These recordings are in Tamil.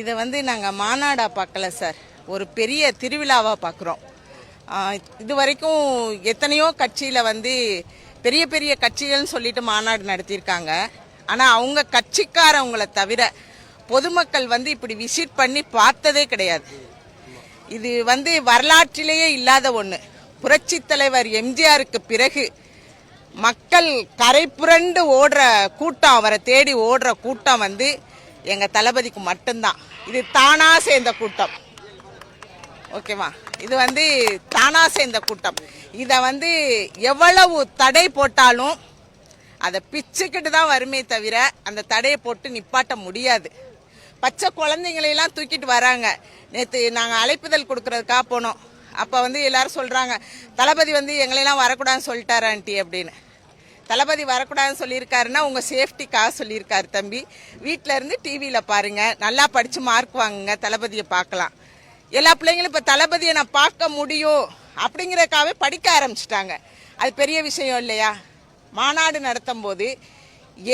இதை வந்து நாங்கள் மாநாடாக பார்க்கல சார். ஒரு பெரிய திருவிழாவாக பார்க்குறோம். இது வரைக்கும் எத்தனையோ கட்சியில் வந்து பெரிய பெரிய கட்சிகள்னு சொல்லிட்டு மாநாடு நடத்தியிருக்காங்க. ஆனால் அவங்க கட்சிக்காரவங்களை தவிர பொதுமக்கள் வந்து இப்படி விசிட் பண்ணி பார்த்ததே கிடையாது. இது வந்து வரலாற்றிலேயே இல்லாத ஒன்று புரட்சி தலைவர் எம்ஜிஆருக்கு பிறகு மக்கள் கரை புரண்டு ஓடுற கூட்டம் அவரை தேடி ஓடுற கூட்டம் வந்து எங்கள் தளபதிக்கு மட்டும்தான். இது தானாக சேர்ந்த கூட்டம். ஓகேவா? இது வந்து தானாக சேர்ந்த கூட்டம். இதை வந்து எவ்வளவு தடை போட்டாலும் அதை பிச்சுக்கிட்டு தான் வருமே தவிர அந்த தடையை போட்டு நிப்பாட்ட முடியாது. பச்சை குழந்தைங்களையெல்லாம் தூக்கிட்டு வராங்க. நேற்று நாங்கள் அழைப்புதல் கொடுக்கறதுக்காக போனோம். அப்போ வந்து எல்லாரும் சொல்கிறாங்க தளபதி வந்து எங்களையெல்லாம் வரக்கூடாதுன்னு சொல்லிட்டாரான்ட்டி அப்படின்னு. தளபதி வரக்கூடாதுன்னு சொல்லியிருக்காருன்னா உங்கள் சேஃப்டிக்காக சொல்லியிருக்காரு தம்பி. வீட்டில் இருந்து டிவியில் பாருங்கள் நல்லா படித்து மார்க் வாங்குங்க. தளபதியை பார்க்கலாம். எல்லா பிள்ளைங்களும் இப்போ தளபதியை நான் பார்க்க முடியும் அப்படிங்கிறதுக்காகவே படிக்க ஆரம்பிச்சிட்டாங்க. அது பெரிய விஷயம் இல்லையா? மாநாடு நடத்தும் போது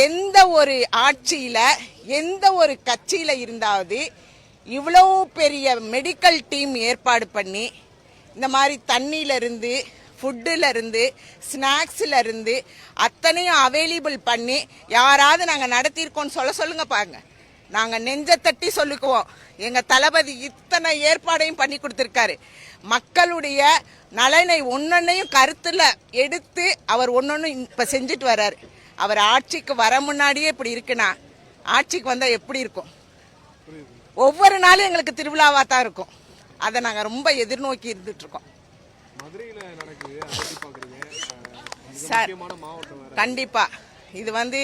எந்த ஒரு ஆட்சியில் எந்த ஒரு கட்சியில் இருந்தாவது இவ்வளவு பெரிய மெடிக்கல் டீம் ஏற்பாடு பண்ணி இந்த மாதிரி தண்ணியில ஃபுட்டுலேருந்து ஃபுட்டுல இருந்து அத்தனையும் அவைலபிள் பண்ணி யாராவது நாங்கள் நடத்தியிருக்கோம்னு சொல்ல சொல்லுங்க பாருங்க. நாங்கள் நெஞ்ச தட்டி சொல்லிக்குவோம். எங்கள் தளபதி இத்தனை ஏற்பாடையும் பண்ணி கொடுத்துருக்காரு. மக்களுடைய நலனை ஒன்னொன்னையும் கருத்தில் எடுத்து அவர் ஒன்னொன்னு இப்போ செஞ்சுட்டு வர்றாரு. அவர் ஆட்சிக்கு வர முன்னாடியே இப்படி இருக்குன்னா ஆட்சிக்கு வந்தால் எப்படி இருக்கும்? ஒவ்வொரு நாளும் எங்களுக்கு திருவிழாவாக தான் இருக்கும். அதை நாங்கள் ரொம்ப எதிர்நோக்கி இருந்துட்டு இருக்கோம். சார் கண்டிப்பாக கண்டிப்பா. இது வந்து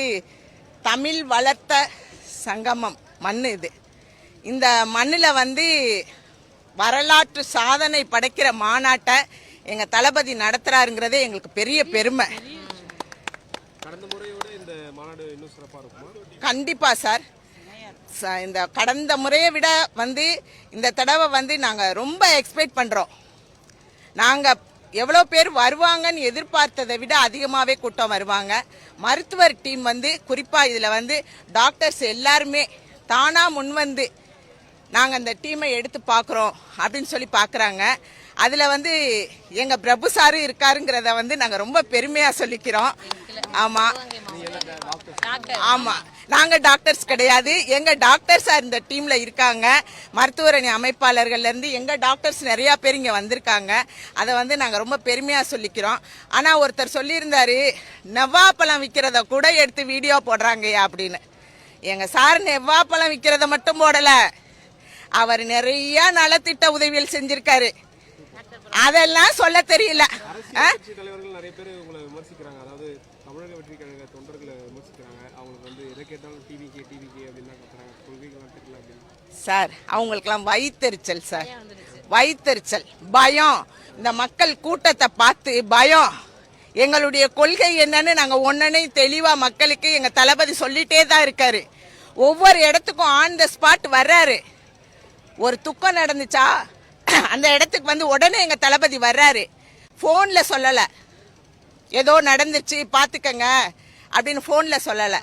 தமிழ் வளர்த்த சங்கமம் மண் இது. இந்த மண்ணில் வந்து வரலாற்று சாதனை படைக்கிற மாநாட்டை எங்கள் தளபதி நடத்துகிறாருங்கிறதே எங்களுக்கு பெரிய பெருமை. கண்டிப்பா சார். இந்த கடந்த முறையை விட வந்து இந்த தடவை வந்து நாங்கள் ரொம்ப எக்ஸ்பெக்ட் பண்ணுறோம் நாங்கள் எவ்வளோ பேர் வருவாங்கன்னு எதிர்பார்த்ததை விட அதிகமாகவே கூட்டம் வருவாங்க. மருத்துவர் டீம் வந்து குறிப்பா இதுல வந்து டாக்டர்ஸ் எல்லாருமே தானா முன் வந்து நாங்க அந்த டீமை எடுத்து பார்க்குறோம் அப்படின்னு சொல்லி பார்க்குறாங்க. அதுல வந்து எங்க பிரபு சாரு இருக்காருங்கிறத வந்து நாங்க ரொம்ப பெருமையா சொல்லிக்கிறோம். ஆமா. ஆமா. நாங்கள் டாக்டர்ஸ் கிடையாது. எங்கள் டாக்டர்ஸாக இந்த டீமில் இருக்காங்க. மருத்துவரணி அமைப்பாளர்கள்லேருந்து எங்கள் டாக்டர்ஸ் நிறையா பேர் இங்கே வந்திருக்காங்க. அதை வந்து நாங்கள் ரொம்ப பெருமையாக சொல்லிக்கிறோம். ஆனால் ஒருத்தர் சொல்லியிருந்தார் நெவ்வாப்பழம் விற்கிறத கூட எடுத்து வீடியோ போடுறாங்கய்யா அப்படின்னு. எங்கள் சார் நெவ்வாப்பழம் விற்கிறத மட்டும் போடலை. அவர் நிறையா நலத்திட்ட உதவிகள் செஞ்சுருக்காரு. அதெல்லாம் சொல்ல தெரியல. ஆ? கட்சி தலைவர்கள் நிறைய பேர் உங்களை விமர்சிக்கிறாங்க. அதாவது தமிழக வெற்றி கழக தொண்டர்களை விமர்சிக்கிறாங்க. அவங்களுக்கு வந்து எதை கேட்டாலும் டிவிக்கு டிவிக்கு அப்படின்னு தான் கத்துறாங்க கொள்கைகள்லாம் தெரியல அப்படின்னு. சார் அவங்களுக்கெல்லாம் வயித்தெரிச்சல் சார். வயித்தெரிச்சல் பயம். இந்த மக்கள் கூட்டத்தை பார்த்து பயம். எங்களுடைய கொள்கை என்னன்னு நாங்க ஒன்னனையும் தெளிவா மக்களுக்கு எங்க தளபதி சொல்லிட்டே தான் இருக்காரு. ஒவ்வொரு இடத்துக்கும் ஆன் த ஸ்பாட் வர்றாரு. ஒரு துக்கம் நடந்துச்சா? அந்த இடத்துக்கு வந்து உடனே எங்கள் தளபதி வர்றாரு. ஃபோனில் சொல்லலை. ஏதோ நடந்துச்சு பார்த்துக்கங்க அப்படின்னு ஃபோனில் சொல்லலை.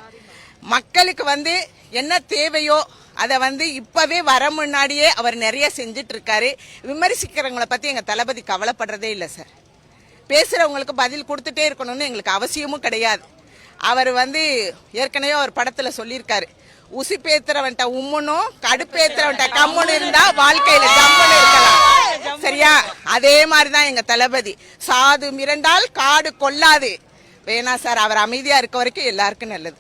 மக்களுக்கு வந்து என்ன தேவையோ அதை வந்து இப்பவே வர முன்னாடியே அவர் நிறைய செஞ்சுட்டு இருக்காரு விமர்சிக்கிறவங்கள பற்றி எங்கள் தளபதி கவலைப்படுறதே இல்லை சார். பேசுகிறவங்களுக்கு பதில் கொடுத்துட்டே இருக்கணும்னு எங்களுக்கு அவசியமும் கிடையாது. அவர் வந்து ஏற்கனவே அவர் படத்தில் சொல்லியிருக்காரு. உசி பேத்துறவன்ட்ட உம்முனும் கடுப்பேத்துறவன்ட்ட கம்முன்னு இருந்தா வாழ்க்கையில ஜம்முன்னு இருக்கலாம். சரியா? அதே மாதிரிதான் எங்க தளபதி. சாது மிரண்டால் காடு கொல்லாது வேணா சார் அவர் அமைதியா இருக்க வரைக்கும் எல்லாருக்கும் நல்லது.